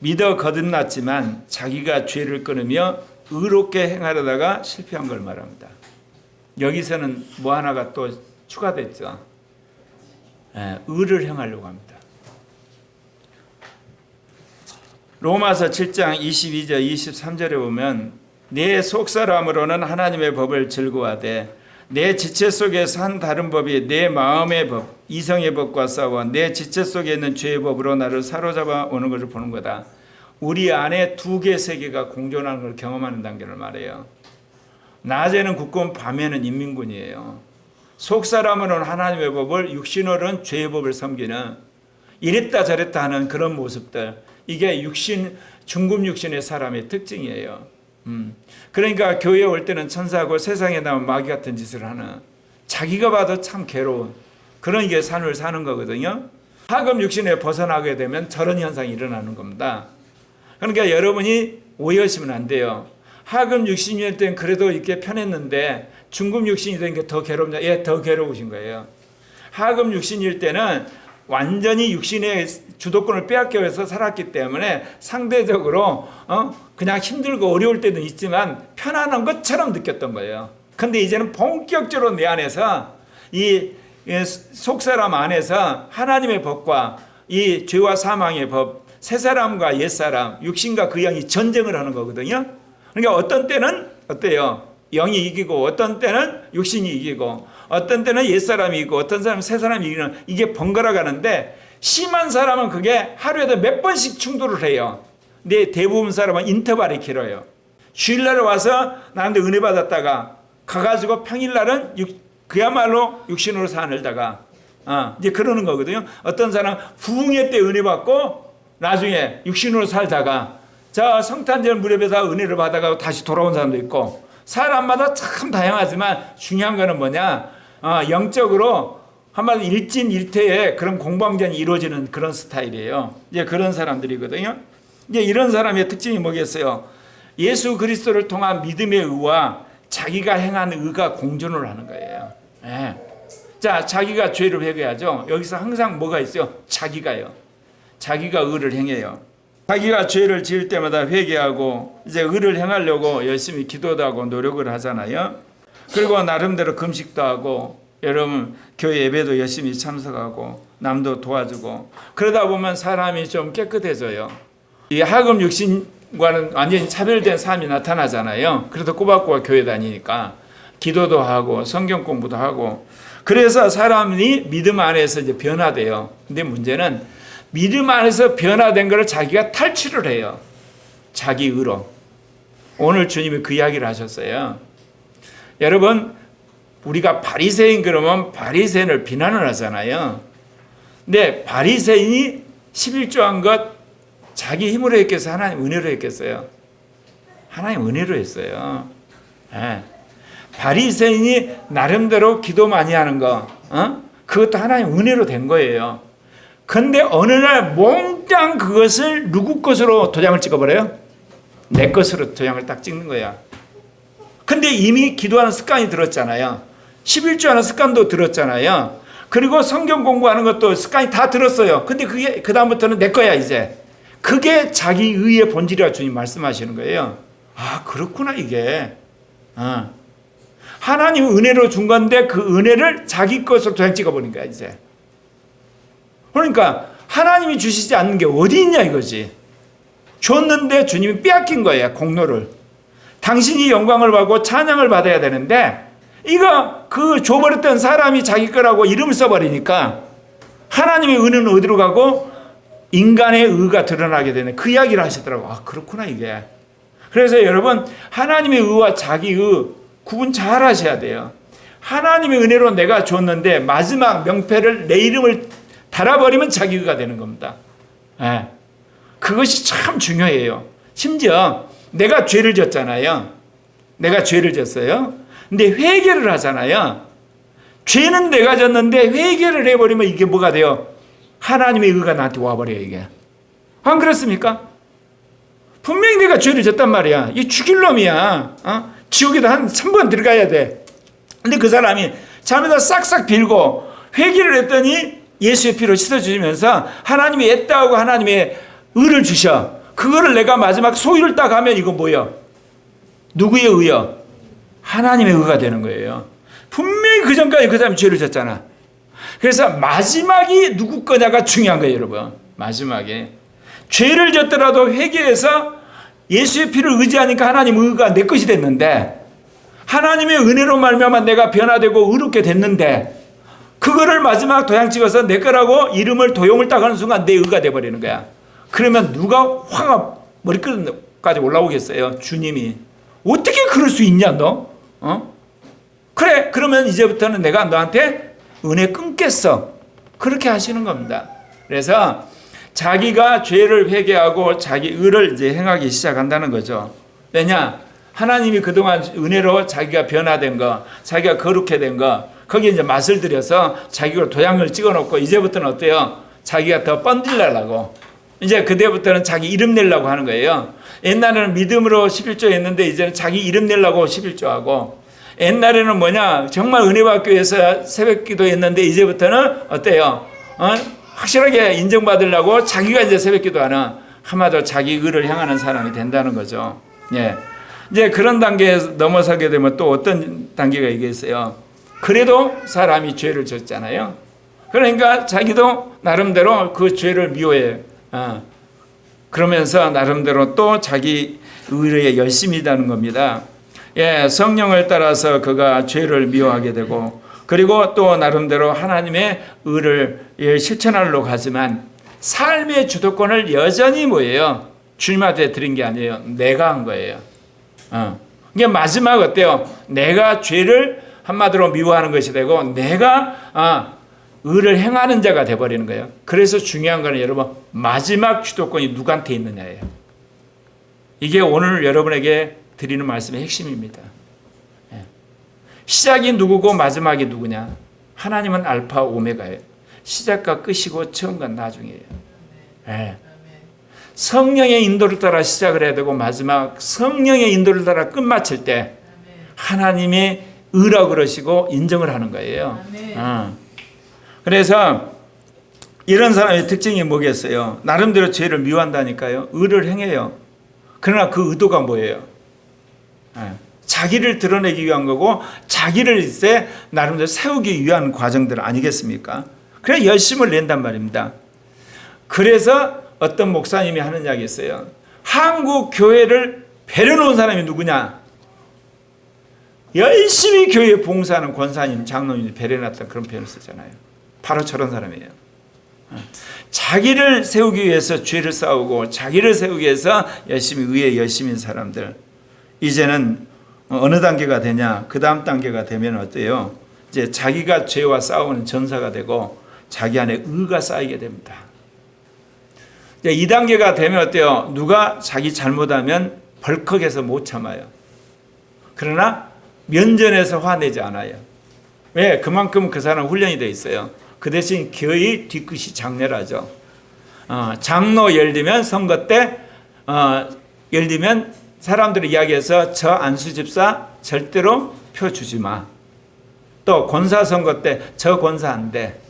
믿어 거듭났지만 자기가 죄를 끊으며 의롭게 행하려다가 실패한 걸 말합니다. 여기서는 뭐 하나가 또 추가됐죠. 예, 의를 행하려고 합니다. 로마서 7장 22절 23절에 보면 내 속사람으로는 하나님의 법을 즐거워하되 내 지체 속에 산 다른 법이 내 마음의 법 이성의 법과 싸워 내 지체 속에 있는 죄의 법으로 나를 사로잡아 오는 것을 보는 거다. 우리 안에 두 개 세계가 공존하는 걸 경험하는 단계를 말해요. 낮에는 국군, 밤에는 인민군이에요. 속 사람으로는 하나님의 법을, 육신으로는 죄의 법을 섬기는 이랬다 저랬다 하는 그런 모습들. 이게 육신, 중급 육신의 사람의 특징이에요. 음. 그러니까 교회에 올 때는 천사고 세상에 나온 마귀 같은 짓을 하는 자기가 봐도 참 괴로운 그런 게 삶을 사는 거거든요. 하금 육신에 벗어나게 되면 저런 현상이 일어나는 겁니다. 그러니까 여러분이 오해하시면 안 돼요. 하금 육신일 땐 그래도 이렇게 편했는데 중급 육신이 되니까 더 괴롭냐? 예, 더 괴로우신 거예요. 하금 육신일 때는 완전히 육신의 주도권을 빼앗겨서 살았기 때문에 상대적으로 어 그냥 힘들고 어려울 때도 있지만 편안한 것처럼 느꼈던 거예요. 근데 이제는 본격적으로 내 안에서 이 속사람 안에서 하나님의 법과 이 죄와 사망의 법, 새 사람과 옛 사람, 육신과 그 영이 전쟁을 하는 거거든요. 그러니까 어떤 때는 어때요? 영이 이기고 어떤 때는 육신이 이기고 어떤 때는 옛사람이 이기고 어떤 사람은 새사람이 이기는 이게 번갈아 가는데 심한 사람은 그게 하루에도 몇 번씩 충돌을 해요. 근데 대부분 사람은 인터벌이 길어요. 주일날에 와서 나한테 은혜 받았다가 가가지고 평일날은 육, 그야말로 육신으로 사늘다가 어, 이제 그러는 거거든요. 어떤 사람 부흥회 때 은혜 받고 나중에 육신으로 살다가 자 성탄절 무렵에서 은혜를 받아가 다시 돌아온 사람도 있고 사람마다 참 다양하지만 중요한 거는 뭐냐 어, 영적으로 한마디 일진일퇴의 그런 공방전이 이루어지는 그런 스타일이에요. 이제 그런 사람들이거든요. 이제 이런 사람의 특징이 뭐겠어요? 예수 그리스도를 통한 믿음의 의와 자기가 행한 의가 공존을 하는 거예요. 예. 자, 자기가 죄를 회개하죠. 여기서 항상 뭐가 있어요? 자기가요. 자기가 의를 행해요. 자기가 죄를 지을 때마다 회개하고 이제 의를 행하려고 열심히 기도도 하고 노력을 하잖아요. 그리고 나름대로 금식도 하고 여러분 교회 예배도 열심히 참석하고 남도 도와주고 그러다 보면 사람이 좀 깨끗해져요. 이 하금 육신과는 완전히 차별된 삶이 나타나잖아요. 그래도 꼬박꼬박 교회 다니니까 기도도 하고 성경 공부도 하고 그래서 사람이 믿음 안에서 이제 변화돼요. 근데 문제는 믿음 안에서 변화된 것을 자기가 탈취를 해요. 자기 의로. 오늘 주님이 그 이야기를 하셨어요. 여러분 우리가 바리새인 그러면 바리새인을 비난을 하잖아요. 근데 바리새인이 11조 한 것 자기 힘으로 했겠어요? 하나님 은혜로 했겠어요? 하나님 은혜로 했어요. 네. 바리새인이 나름대로 기도 많이 하는 거, 어? 그것도 하나님 은혜로 된 거예요. 근데 어느 날 몽땅 그것을 누구 것으로 도장을 찍어버려요? 내 것으로 도장을 딱 찍는 거야. 근데 이미 기도하는 습관이 들었잖아요. 11조 하는 습관도 들었잖아요. 그리고 성경 공부하는 것도 습관이 다 들었어요. 근데 그게 그다음부터는 내 거야, 이제. 그게 자기 의의 본질이라 주님 말씀하시는 거예요. 아, 그렇구나, 이게. 어. 하나님 은혜로 준 건데 그 은혜를 자기 것으로 도장 찍어버린 거야, 이제. 그러니까 하나님이 주시지 않는 게 어디 있냐 이거지. 줬는데 주님이 빼앗긴 거예요, 공로를. 당신이 영광을 받고 찬양을 받아야 되는데 이거 그 줘버렸던 사람이 자기 거라고 이름을 써버리니까 하나님의 은혜는 어디로 가고 인간의 의가 드러나게 되는 그 이야기를 하시더라고. 아, 그렇구나, 이게. 그래서 여러분, 하나님의 의와 자기 의 구분 잘 하셔야 돼요. 하나님의 은혜로 내가 줬는데 마지막 명패를 내 이름을 달아버리면 자기 의가 되는 겁니다. 예. 그것이 참 중요해요. 심지어 내가 죄를 졌잖아요. 내가 죄를 졌어요. 근데 회개를 하잖아요. 죄는 내가 졌는데 회개를 해버리면 이게 뭐가 돼요? 하나님의 의가 나한테 와버려요, 이게. 안 그렇습니까? 분명히 내가 죄를 졌단 말이야. 이 죽일 놈이야. 어? 지옥에도 한 3번 들어가야 돼. 근데 그 사람이 잠에다 싹싹 빌고 회개를 했더니 예수의 피로 씻어주시면서 하나님이 애따하고 하나님의 의를 주셔. 그거를 내가 마지막 소유를 딱 하면 이거 뭐야? 누구의 의여? 하나님의 의가 되는 거예요. 분명히 그 전까지 그 사람이 죄를 졌잖아. 그래서 마지막이 누구 거냐가 중요한 거예요, 여러분. 마지막에. 죄를 졌더라도 회개해서 예수의 피를 의지하니까 하나님 의가 내 것이 됐는데 하나님의 은혜로 말미암아 내가 변화되고 의롭게 됐는데 그거를 마지막 도장 찍어서 내 거라고 이름을 도용을 딱 하는 순간 내 의가 돼 버리는 거야. 그러면 누가 화가 머리끝까지 올라오겠어요? 주님이 어떻게 그럴 수 있냐 너? 어? 그래 그러면 이제부터는 내가 너한테 은혜 끊겠어. 그렇게 하시는 겁니다. 그래서 자기가 죄를 회개하고 자기 의를 이제 행하기 시작한다는 거죠. 왜냐? 하나님이 그동안 은혜로 자기가 변화된 거, 자기가 거룩해 된 거, 거기에 이제 맛을 들여서 자기가 도양을 찍어 놓고 이제부터는 어때요? 자기가 더 뻔질라고. 이제 그때부터는 자기 이름 내려고 하는 거예요. 옛날에는 믿음으로 11조 했는데 이제는 자기 이름 내려고 11조 하고 옛날에는 뭐냐? 정말 은혜 받기 위해서 새벽 기도 했는데 이제부터는 어때요? 어? 확실하게 인정받으려고 자기가 이제 새벽 기도하는 한마디로 자기 의를 향하는 사람이 된다는 거죠. 예. 이제 그런 단계에 넘어서게 되면 또 어떤 단계가 있겠어요? 그래도 사람이 죄를 졌잖아요. 그러니까 자기도 나름대로 그 죄를 미워해. 어. 그러면서 나름대로 또 자기 의에 열심히 있다는 겁니다. 예, 성령을 따라서 그가 죄를 미워하게 되고 그리고 또 나름대로 하나님의 의를 예, 실천하려고 하지만 삶의 주도권을 여전히 뭐예요? 주님한테 드린 게 아니에요. 내가 한 거예요. 어. 이게 마지막 어때요? 내가 죄를 한마디로 미워하는 것이 되고 내가 아, 의를 행하는 자가 돼버리는 거예요. 그래서 중요한 거는 여러분 마지막 주도권이 누구한테 있느냐예요. 이게 오늘 여러분에게 드리는 말씀의 핵심입니다. 예. 시작이 누구고 마지막이 누구냐? 하나님은 알파 오메가예요. 시작과 끝이고 처음과 나중이에요. 예. 성령의 인도를 따라 시작을 해야 되고 마지막 성령의 인도를 따라 끝마칠 때 하나님의 의라고 그러시고 인정을 하는 거예요. 어. 그래서 이런 사람의 특징이 뭐겠어요? 나름대로 죄를 미워한다니까요. 의를 행해요. 그러나 그 의도가 뭐예요? 예. 자기를 드러내기 위한 거고 자기를 이제 나름대로 세우기 위한 과정들 아니겠습니까? 그래 열심을 낸단 말입니다. 그래서 어떤 목사님이 하는 이야기 있어요. 한국 교회를 배려놓은 사람이 누구냐? 열심히 교회 봉사하는 권사님, 장로님이 배려놨던 그런 표현을 쓰잖아요. 바로 저런 사람이에요. 자기를 세우기 위해서 죄를 싸우고 자기를 세우기 위해서 열심히 의에 열심인 사람들. 이제는 어느 단계가 되냐? 그 다음 단계가 되면 어때요? 이제 자기가 죄와 싸우는 전사가 되고 자기 안에 의가 쌓이게 됩니다. 이 단계가 되면 어때요? 누가 자기 잘못하면 벌컥해서 못 참아요. 그러나 면전에서 화내지 않아요. 왜? 그만큼 그 사람 훈련이 돼 있어요. 그 대신 거의 뒤끝이 장렬하죠. 어, 장로 예를 들면 선거 때 어, 예를 들면 사람들이 이야기해서 저 안수 집사 절대로 표 주지 마. 또 권사 선거 때 저 권사 안 돼.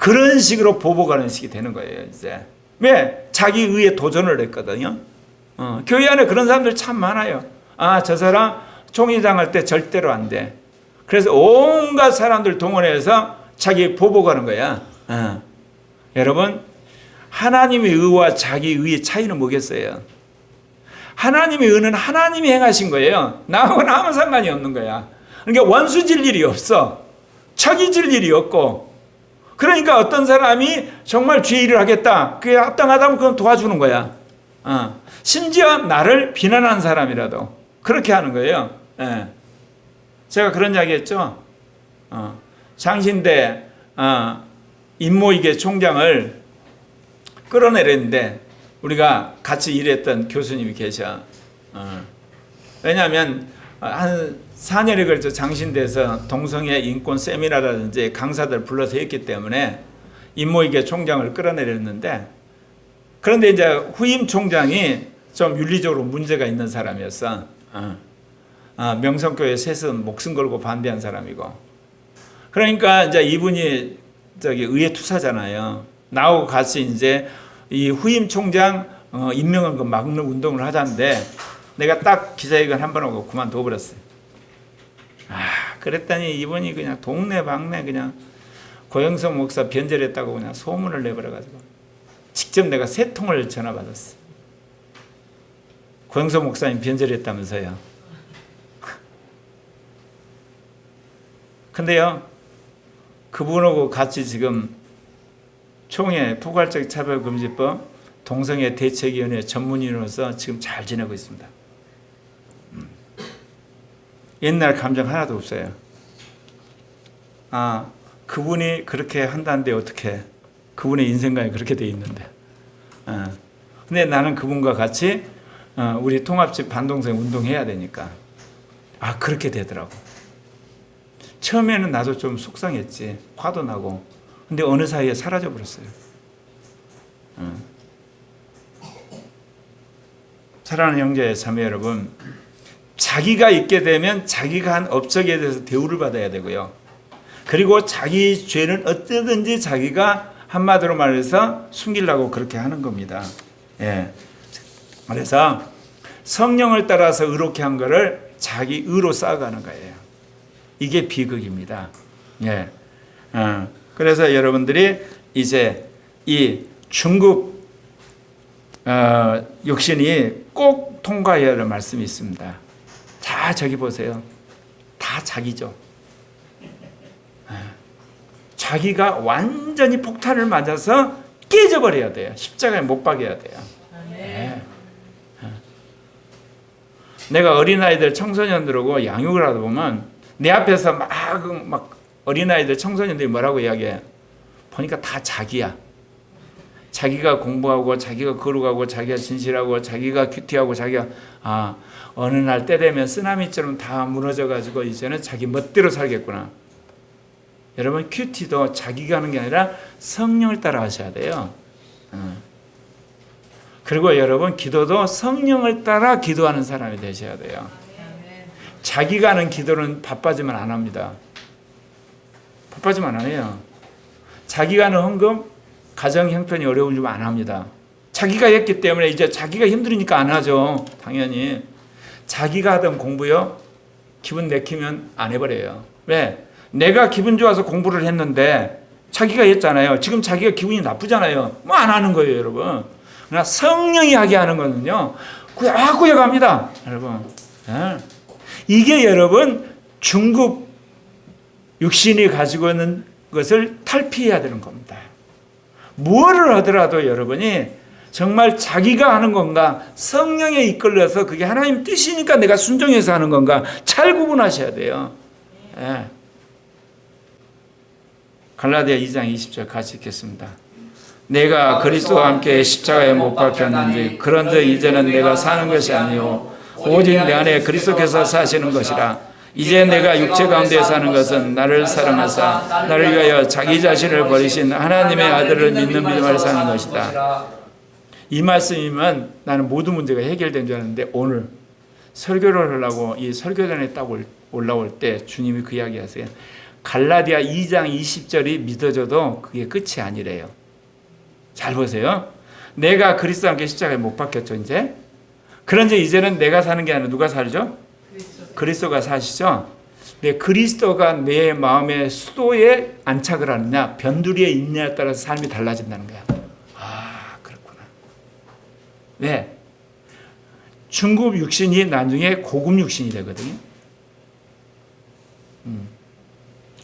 그런 식으로 보복하는 식이 되는 거예요, 이제. 왜? 자기 의에 도전을 했거든요. 어, 교회 안에 그런 사람들 참 많아요. 아, 저 사람 총회장 할 때 절대로 안 돼. 그래서 온갖 사람들 동원해서 자기 보복하는 거야. 어. 여러분, 하나님의 의와 자기 의의 차이는 뭐겠어요? 하나님의 의는 하나님이 행하신 거예요. 나하고는 아무 상관이 없는 거야. 그러니까 원수 질 일이 없어. 척이질 일이 없고. 그러니까 어떤 사람이 정말 죄 일을 하겠다. 그게 합당하다면 그건 도와주는 거야. 어. 심지어 나를 비난한 사람이라도 그렇게 하는 거예요. 예. 제가 그런 이야기 했죠. 어. 장신대 어, 인모이계 총장을 끌어내렸는데 우리가 같이 일했던 교수님이 계셔. 어. 왜냐하면 한 4년에 걸쳐 장신대에서 동성애 인권 세미나라든지 강사들 불러서 했기 때문에 인모이계 총장을 끌어내렸는데 그런데 이제 후임 총장이 좀 윤리적으로 문제가 있는 사람이었어. 어. 어, 명성교회 셋은 목숨 걸고 반대한 사람이고. 그러니까 이제 이분이 저기 의회 투사잖아요. 나하고 같이 이제 이 후임 총장 어, 임명한 거 막는 운동을 하자는데 내가 딱 기자회견 한 번 하고 그만둬 버렸어요. 아 그랬더니 이분이 그냥 동네 방네 그냥 고영석 목사 변절했다고 그냥 소문을 내버려 가지고 직접 내가 세 통을 전화 받았어. 고영석 목사님 변절했다면서요. 근데요 그분하고 같이 지금 총회 포괄적 차별금지법 동성애 대책위원회 전문위원으로서 지금 잘 지내고 있습니다. 음. 옛날 감정 하나도 없어요. 아 그분이 그렇게 한다는데 어떻게? 그분의 인생관이 그렇게 돼 있는데. 어. 근데 나는 그분과 같이 어, 우리 통합집 반동성 운동해야 되니까 아 그렇게 되더라고. 처음에는 나도 좀 속상했지. 화도 나고. 근데 어느 사이에 사라져 버렸어요. 어. 사랑하는 형제 자매 여러분, 자기가 있게 되면 자기가 한 업적에 대해서 대우를 받아야 되고요. 그리고 자기 죄는 어떻게든지 자기가 한마디로 말해서 숨기려고 그렇게 하는 겁니다. 예. 그래서 성령을 따라서 의롭게 한 거를 자기 의로 쌓아가는 거예요. 이게 비극입니다. 예. 어, 그래서 여러분들이 이제 이 중국 어, 육신이 꼭 통과해야 할 말씀이 있습니다. 다 저기 보세요. 다 자기죠. 예. 자기가 완전히 폭탄을 맞아서 깨져버려야 돼요. 십자가에 못 박여야 돼요. 예. 예. 내가 어린아이들 청소년들하고 양육을 하다 보면 내 앞에서 막, 막 어린아이들 청소년들이 뭐라고 이야기해 보니까 다 자기야 자기가 공부하고 자기가 거룩하고 자기가 진실하고 자기가 큐티하고 자기가 아 어느 날 때 되면 쓰나미처럼 다 무너져 가지고 이제는 자기 멋대로 살겠구나 여러분 큐티도 자기가 하는 게 아니라 성령을 따라 하셔야 돼요 어. 그리고 여러분 기도도 성령을 따라 기도하는 사람이 되셔야 돼요 자기가 하는 기도는 바빠지면 안 합니다. 바빠지면 안 해요. 자기가 하는 헌금, 가정 형편이 어려우면 안 합니다. 자기가 했기 때문에 이제 자기가 힘들으니까 안 하죠. 당연히. 자기가 하던 공부요, 기분 내키면 안 해버려요. 왜? 내가 기분 좋아서 공부를 했는데 자기가 했잖아요. 지금 자기가 기분이 나쁘잖아요. 뭐 안 하는 거예요, 여러분. 그러나 성령이 하게 하는 거는요, 구약, 아, 구약합니다. 여러분. 예. 이게 여러분 중국 육신이 가지고 있는 것을 탈피해야 되는 겁니다. 무엇을 하더라도 여러분이 정말 자기가 하는 건가 성령에 이끌려서 그게 하나님 뜻이니까 내가 순종해서 하는 건가 잘 구분하셔야 돼요. 예. 갈라디아 2장 20절 같이 읽겠습니다. 내가 그리스도와 함께 십자가에 못 박혔는지 그런즉 이제는 내가 사는 것이 아니요 오직 내 안에 그리스도께서 사시는 것이라. 이제 내가 육체 가운데 사는 것은 나를 사랑하사 나를 위하여 자기 자신을 버리신 하나님의 아들을 믿는 믿음을 사는 것이다. 이 말씀이면 나는 모든 문제가 해결된 줄 알았는데 오늘 설교를 하려고 이 설교단에 딱 올라올 때 주님이 그 이야기 하세요. 갈라디아 2장 20절이 믿어져도 그게 끝이 아니래요. 잘 보세요. 내가 그리스도와 함께 십자가에 못 박혔죠, 이제. 그런지 이제는 내가 사는 게 아니라 누가 살죠? 그리스도. 가 사시죠. 네, 그리스도가 내 마음의 수도에 안착을 하느냐, 변두리에 있느냐에 따라서 삶이 달라진다는 거야. 아, 그렇구나. 네. 중급 육신이 나중에 고급 육신이 되거든요. 음.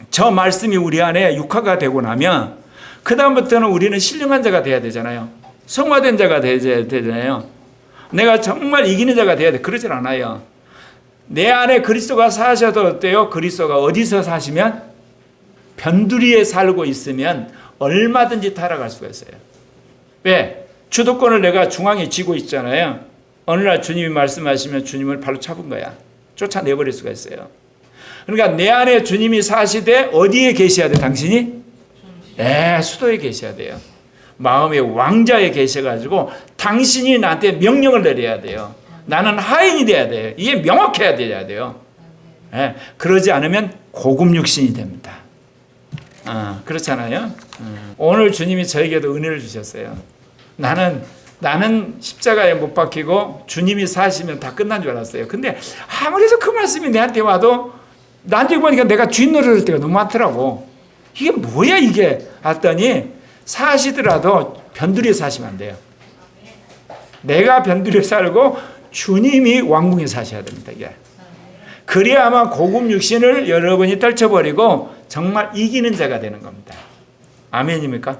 저 말씀이 우리 안에 육화가 되고 나면 그 다음부터는 우리는 신령한 자가 돼야 되잖아요. 성화된 자가 돼야 되잖아요. 내가 정말 이기는 자가 돼야 돼. 그러질 않아요. 내 안에 그리스도가 사셔도 어때요? 그리스도가 어디서 사시면? 변두리에 살고 있으면 얼마든지 타락할 수가 있어요. 왜? 주도권을 내가 중앙에 쥐고 있잖아요. 어느 날 주님이 말씀하시면 주님을 발로 잡은 거야. 쫓아내버릴 수가 있어요. 그러니까 내 안에 주님이 사시되 어디에 계셔야 돼, 당신이? 에, 수도에 계셔야 돼요. 마음의 왕자에 계셔가지고 당신이 나한테 명령을 내려야 돼요. 나는 하인이 돼야 돼요. 이게 명확해야 돼야 돼요. 예, 그러지 않으면 고급 육신이 됩니다. 아, 그렇잖아요. 음. 오늘 주님이 저에게도 은혜를 주셨어요. 나는 나는 십자가에 못 박히고 주님이 사시면 다 끝난 줄 알았어요. 근데 아무리 해서 그 말씀이 내한테 와도 나한테 보니까 내가 주인 노릇할 때가 너무 많더라고. 이게 뭐야 이게? 했더니 사시더라도 변두리에 사시면 안 돼요. 내가 변두리에 살고 주님이 왕궁에 사셔야 됩니다. 이게. 그래야만 고급 육신을 여러분이 떨쳐버리고 정말 이기는 자가 되는 겁니다. 아멘입니까?